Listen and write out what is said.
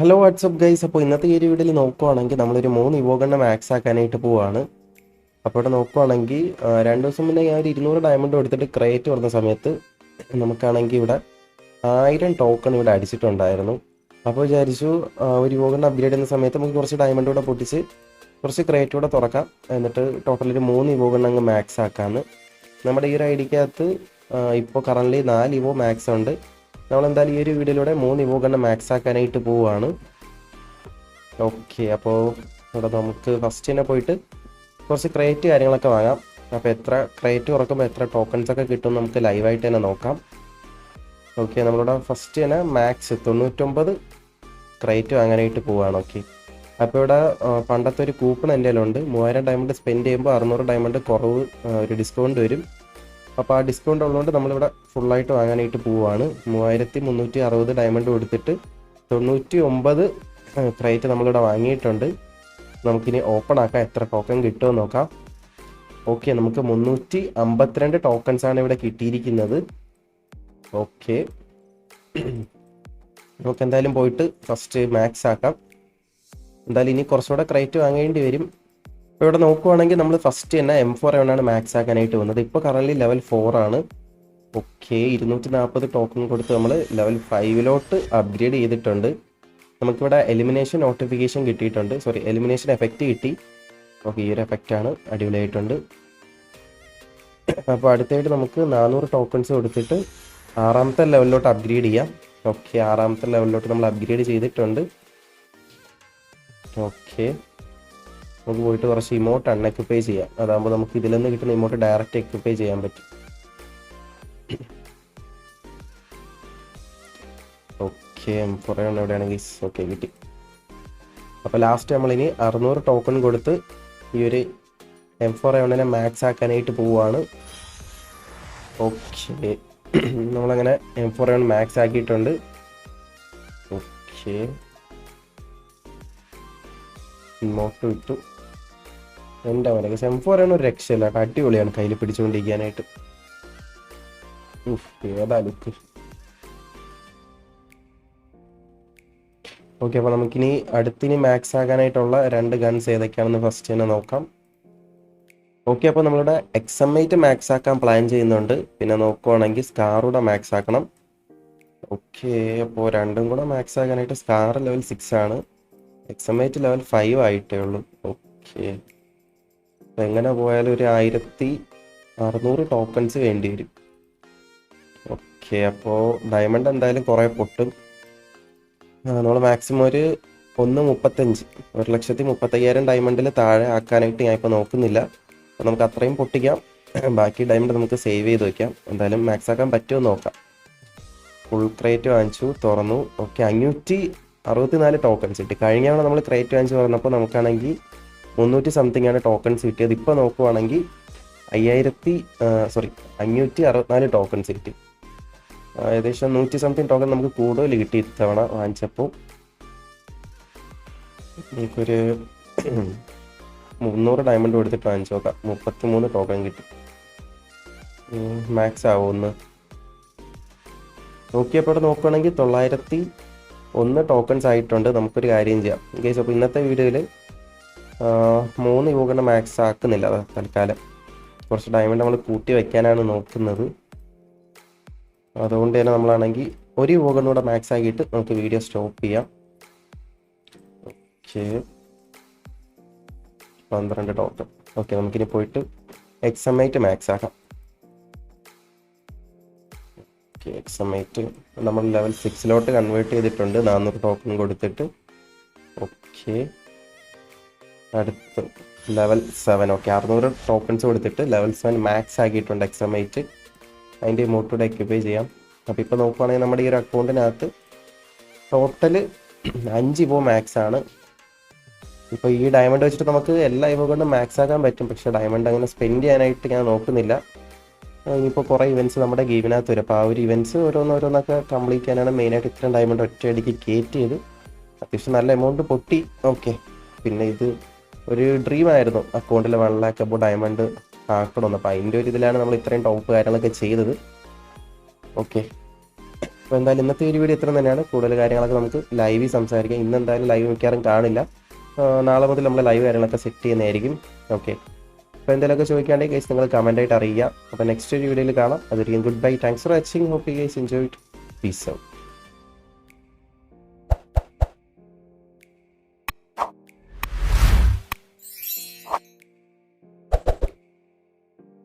Hello WhatsApp guys അപ്പോൾ ഇന്നത്തെ ഈ ഒരു വീഡിയോയിൽ നോക്കുവാണെങ്കിൽ നമ്മളൊരു മൂന്ന് ഇവോഗണ്ണ മാക്സ് ആക്കാനായിട്ട് പോവാണ്. അപ്പോൾ ഇവിടെ നോക്കുവാണെങ്കിൽ രണ്ട് ദിവസം മുന്നേ ഞാൻ ഒരു ഇരുന്നൂറ് ഡയമണ്ട് കൊടുത്തിട്ട് ക്രേറ്റ് വന്ന സമയത്ത് നമുക്കാണെങ്കിൽ ഇവിടെ ആയിരം ടോക്കൺ ഇവിടെ അടിച്ചിട്ടുണ്ടായിരുന്നു. അപ്പോൾ വിചാരിച്ചു ഒരു ഇവോഗണ്ണ അപ്ഗ്രേഡ് ചെയ്യുന്ന സമയത്ത് നമുക്ക് കുറച്ച് ഡയമണ്ട് കൂടെ പൊട്ടിച്ച് കുറച്ച് ക്രേറ്റ് കൂടെ തുറക്കാം. എന്നിട്ട് ടോട്ടൽ ഒരു മൂന്ന് ഇവോഗണ്ണ അങ്ങ് മാക്സ് ആക്കാമെന്ന് നമ്മുടെ ഈ ഒരു ഐഡിക്കകത്ത് ഇപ്പോൾ കറന്റ് നാല് ഇവോ മാക്സ് ഉണ്ട്. നമ്മൾ എന്തായാലും ഈ ഒരു വീഡിയോയിലൂടെ മൂന്ന് ഇവോ മാക്സ് ആക്കാനായിട്ട് പോവുകയാണ് ഓക്കെ അപ്പോൾ ഇവിടെ നമുക്ക് ഫസ്റ്റ് തന്നെ പോയിട്ട് കുറച്ച് ക്രേറ്റ് കാര്യങ്ങളൊക്കെ വാങ്ങാം. അപ്പോൾ എത്ര ക്രേറ്റ് തുറക്കുമ്പോൾ എത്ര ടോക്കൺസ് ഒക്കെ കിട്ടും നമുക്ക് ലൈവായിട്ട് തന്നെ നോക്കാം. ഓക്കെ നമ്മളിവിടെ ഫസ്റ്റ് തന്നെ മാക്സ് തൊണ്ണൂറ്റൊമ്പത് ക്രേറ്റ് വാങ്ങാനായിട്ട് പോവുകയാണ് ഓക്കെ അപ്പോൾ ഇവിടെ പണ്ടത്തെ ഒരു കൂപ്പൺ എന്റെ ഉണ്ട് മൂവായിരം ഡയമണ്ട് സ്പെൻഡ് ചെയ്യുമ്പോൾ അറുന്നൂറ് ഡയമണ്ട് കുറവ് ഒരു ഡിസ്കൗണ്ട് വരും. അപ്പോൾ ആ ഡിസ്കൗണ്ട് ഉള്ളതുകൊണ്ട് നമ്മളിവിടെ ഫുള്ളായിട്ട് വാങ്ങാനായിട്ട് പോവുകയാണ് മൂവായിരത്തി മുന്നൂറ്റി അറുപത് ഡയമണ്ട് കൊടുത്തിട്ട് തൊണ്ണൂറ്റി ഒമ്പത് ക്രൈറ്റ് നമ്മളിവിടെ വാങ്ങിയിട്ടുണ്ട്. നമുക്കിനി ഓപ്പൺ ആക്കാം. എത്ര ടോക്കൺ കിട്ടുമെന്ന് നോക്കാം. ഓക്കെ നമുക്ക് മുന്നൂറ്റി അമ്പത്തിരണ്ട് ടോക്കൺസ് ആണ് ഇവിടെ കിട്ടിയിരിക്കുന്നത്. ഓക്കെ നമുക്ക് എന്തായാലും പോയിട്ട് ഫസ്റ്റ് മാക്സ് ആക്കാം. എന്തായാലും ഇനി കുറച്ചുകൂടെ ക്രൈറ്റ് വാങ്ങേണ്ടി വരും. ഇപ്പോൾ ഇവിടെ നോക്കുവാണെങ്കിൽ നമ്മൾ ഫസ്റ്റ് തന്നെ എം ഫോർ ആണ് മാക്സ് ആക്കാനായിട്ട് വന്നത്. ഇപ്പോൾ കറൻലി ലെവൽ ഫോർ ആണ്. ഓക്കെ ഇരുന്നൂറ്റി നാൽപ്പത് ടോക്കൺ കൊടുത്ത് നമ്മൾ ലെവൽ ഫൈവിലോട്ട് അപ്ഗ്രേഡ് ചെയ്തിട്ടുണ്ട്. നമുക്കിവിടെ എലിമിനേഷൻ നോട്ടിഫിക്കേഷൻ കിട്ടിയിട്ടുണ്ട്. സോറി എലിമിനേഷൻ എഫക്റ്റ് കിട്ടി. ഓക്കെ ഈ ഒരു എഫക്റ്റാണ് അടിപൊളിയായിട്ടുണ്ട്. അപ്പോൾ അടുത്തായിട്ട് നമുക്ക് നാനൂറ് ടോക്കൺസ് കൊടുത്തിട്ട് ആറാമത്തെ ലെവലിലോട്ട് അപ്ഗ്രേഡ് ചെയ്യാം. ഓക്കെ ആറാമത്തെ ലെവലിലോട്ട് നമ്മൾ അപ്ഗ്രേഡ് ചെയ്തിട്ടുണ്ട്. ഓക്കെ നമുക്ക് പോയിട്ട് കുറച്ച് ഇമോട്ട് അൺഎക്യുപ്പൈ ചെയ്യാം. അതാകുമ്പോൾ നമുക്ക് ഇതിൽ നിന്ന് കിട്ടുന്ന ഇമോട്ട് ഡയറക്റ്റ് എക്യുപ്പൈ ചെയ്യാൻ പറ്റും. ഓക്കെ കുറേ എണ്ണം എവിടെയാണ് ഓക്കെ കിട്ടി. അപ്പോൾ ലാസ്റ്റ് നമ്മളിനി അറുന്നൂറ് ടോക്കൺ കൊടുത്ത് ഈ ഒരു എം ഫോർ എവണിനെ മാക്സ് ആക്കാനായിട്ട് പോവുകയാണ് ഓക്കെ നമ്മളങ്ങനെ M four A one max ആക്കിയിട്ടുണ്ട്. ഓക്കെ ഇമോട്ട് വിട്ടു മോനെ സെം ഫോർ ആണ് ഒരു രക്ഷയില്ല. അടിപൊളിയാണ് കയ്യിൽ പിടിച്ചുകൊണ്ടിരിക്കാനായിട്ട്. ഏതാ ലുക്ക്. ഓക്കെ അപ്പോൾ നമുക്കിനി അടുത്തിനി മാക്സ് ആകാനായിട്ടുള്ള രണ്ട് ഗൺസ് ഏതൊക്കെയാണെന്ന് ഫസ്റ്റ് തന്നെ നോക്കാം. ഓക്കെ അപ്പോൾ നമ്മളുടെ എക്സമൈറ്റ് മാക്സ് ആക്കാൻ പ്ലാൻ ചെയ്യുന്നുണ്ട്. പിന്നെ നോക്കുവാണെങ്കിൽ സ്കാറൂടെ മാക്സ് ആക്കണം. ഓക്കെ അപ്പോൾ രണ്ടും കൂടെ മാക്സ് ആകാനായിട്ട് സ്കാർ ലെവൽ സിക്സ് ആണ്. എക്സമൈറ്റ് ലെവൽ ഫൈവ് ആയിട്ടേ ഉള്ളൂ. ഓക്കെ. എങ്ങനെ പോയാലും ഒരു ആയിരത്തി അറുന്നൂറ് ടോക്കൺസ് വേണ്ടി വരും. ഓക്കെ അപ്പോൾ ഡയമണ്ട് എന്തായാലും കുറേ പൊട്ടും. നമ്മൾ മാക്സിമം ഒരു ഒന്ന് മുപ്പത്തഞ്ച് ഒരു ലക്ഷത്തി മുപ്പത്തയ്യായിരം ഡയമണ്ടിൽ താഴെ ആക്കാനായിട്ട് ഞാൻ ഇപ്പോൾ നോക്കുന്നില്ല. അപ്പോൾ നമുക്ക് അത്രയും പൊട്ടിക്കാം. ബാക്കി ഡയമണ്ട് നമുക്ക് സേവ് ചെയ്ത് വയ്ക്കാം എന്തായാലും മാക്സ് ആക്കാൻ പറ്റുമോ നോക്കാം. ഫുൾ ക്രേറ്റ് വാങ്ങിച്ചു തുറന്നു. ഓക്കെ അഞ്ഞൂറ്റി അറുപത്തിനാല് ടോക്കൺസ് കിട്ടി കഴിഞ്ഞ തവണ നമ്മൾ ക്രേറ്റ് വാങ്ങിച്ച് തുറന്നപ്പോൾ നമുക്കാണെങ്കിൽ മുന്നൂറ്റി സംതിങ് ആണ് ടോക്കൺസ് കിട്ടിയത്. ഇപ്പോൾ നോക്കുവാണെങ്കിൽ അയ്യായിരത്തി സോറി അഞ്ഞൂറ്റി അറുപത്തിനാല് ടോക്കൺസ് കിട്ടി. ഏകദേശം നൂറ്റി സംതിങ് ടോക്കൺ നമുക്ക് കൂടുതൽ കിട്ടി ഇത്തവണ വാങ്ങിച്ചപ്പോൾ എനിക്കൊരു മുന്നൂറ് ഡയമണ്ട് കൊടുത്തിട്ട് വാങ്ങിച്ചു നോക്കാം. മുപ്പത്തി മൂന്ന് ടോക്കൺ കിട്ടി മാക്സ് ആവുമെന്ന്. നോക്കിയപ്പോൾ നോക്കുകയാണെങ്കിൽ തൊള്ളായിരത്തി ഒന്ന് ടോക്കൺസ് ആയിട്ടുണ്ട്. നമുക്കൊരു കാര്യം ചെയ്യാം. ഗൈസ് അപ്പോൾ ഇന്നത്തെ വീഡിയോയിൽ മൂന്ന് യോഗയുടെ മാക്സ് ആക്കുന്നില്ല തൽക്കാലം. കുറച്ച് ഡയമണ്ട് നമ്മൾ കൂട്ടി വെക്കാനാണ് നോക്കുന്നത്. അതുകൊണ്ട് തന്നെ നമ്മളാണെങ്കിൽ ഒരു യോഗനൂടെ മാക്സ് ആക്കിയിട്ട് നമുക്ക് വീഡിയോ സ്റ്റോപ്പ് ചെയ്യാം. ഓക്കെ പന്ത്രണ്ട് ടോട്ടൽ ഓക്കെ നമുക്കിനി പോയിട്ട് എക്സമൈറ്റ് മാക്സ് ആക്കാം. ഓക്കെ എക്സമൈറ്റ് നമ്മൾ ലെവൽ സിക്സിലോട്ട് കൺവേർട്ട് ചെയ്തിട്ടുണ്ട്. നാനൂറ് ടോക്കൺ കൊടുത്തിട്ട്. ഓക്കെ അടുത്ത് ലെവൽ സെവൻ ഓക്കെ അറുന്നൂറ് ടോക്കൺസ് കൊടുത്തിട്ട് ലെവൽ സെവൻ മാക്സ് ആക്കിയിട്ടുണ്ട് എക്സമേറ്റ് അതിന്റെ ഇമോട്ടൂടെ എക്യുപൈ ചെയ്യാം. അപ്പോൾ ഇപ്പോൾ നോക്കുവാണെങ്കിൽ നമ്മുടെ ഈ ഒരു അക്കൗണ്ടിനകത്ത് ടോട്ടൽ അഞ്ച് ഇവോ മാക്സ് ആണ്. ഇപ്പോൾ ഈ ഡയമണ്ട് വെച്ചിട്ട് നമുക്ക് എല്ലാ ഇവ കൊണ്ടും മാക്സ് ആക്കാൻ പറ്റും. പക്ഷേ ഡയമണ്ട് അങ്ങനെ സ്പെൻഡ് ചെയ്യാനായിട്ട് ഞാൻ നോക്കുന്നില്ല. ഇനിയിപ്പോൾ കുറേ ഇവന്റ്സ് നമ്മുടെ ഗെയിമിനകത്ത് വരും. അപ്പോൾ ആ ഒരു ഇവന്റ്സ് ഓരോന്നോരോന്നൊക്കെ കംപ്ലീറ്റ് ചെയ്യാനാണ് മെയിനായിട്ട് ഇത്രയും ഡയമണ്ട് ഒറ്റയടിക്ക് കയറ്റിയത് അത്യാവശ്യം നല്ല എമൗണ്ട് പൊട്ടി. ഓക്കെ പിന്നെ ഇത് ഒരു ഡ്രീം ആയിരുന്നു അക്കൗണ്ടിൽ വൺ ലാക്ക് അബോ ഡയമണ്ട് ആക്കണമെന്ന്. അപ്പോൾ അതിന്റെ ഒരു ഇതിലാണ് നമ്മൾ ഇത്രയും ടോപ്പ് കാര്യങ്ങളൊക്കെ ചെയ്തത്. ഓക്കെ അപ്പോൾ എന്തായാലും ഇന്നത്തെ ഒരു വീഡിയോ ഇത്ര തന്നെയാണ്. കൂടുതൽ കാര്യങ്ങളൊക്കെ നമുക്ക് ലൈവിൽ സംസാരിക്കാം. ഇന്ന് എന്തായാലും ലൈവ് മിക്കാറും കാണില്ല നാളെ മുതൽ നമ്മൾ ലൈവ് കാര്യങ്ങളൊക്കെ സെറ്റ് ചെയ്യുന്നതായിരിക്കും. ഓക്കെ അപ്പോൾ എന്തെങ്കിലുമൊക്കെ ചോദിക്കുകയാണെങ്കിൽ ഗൈസ് നിങ്ങൾ കമന്റ് ആയിട്ട് അറിയിക്കുക അപ്പോൾ നെക്സ്റ്റ് ഒരു വീഡിയോയിൽ കാണാം. അതൊരിക്കും goodbye thanks for watching hope guys enjoy it peace out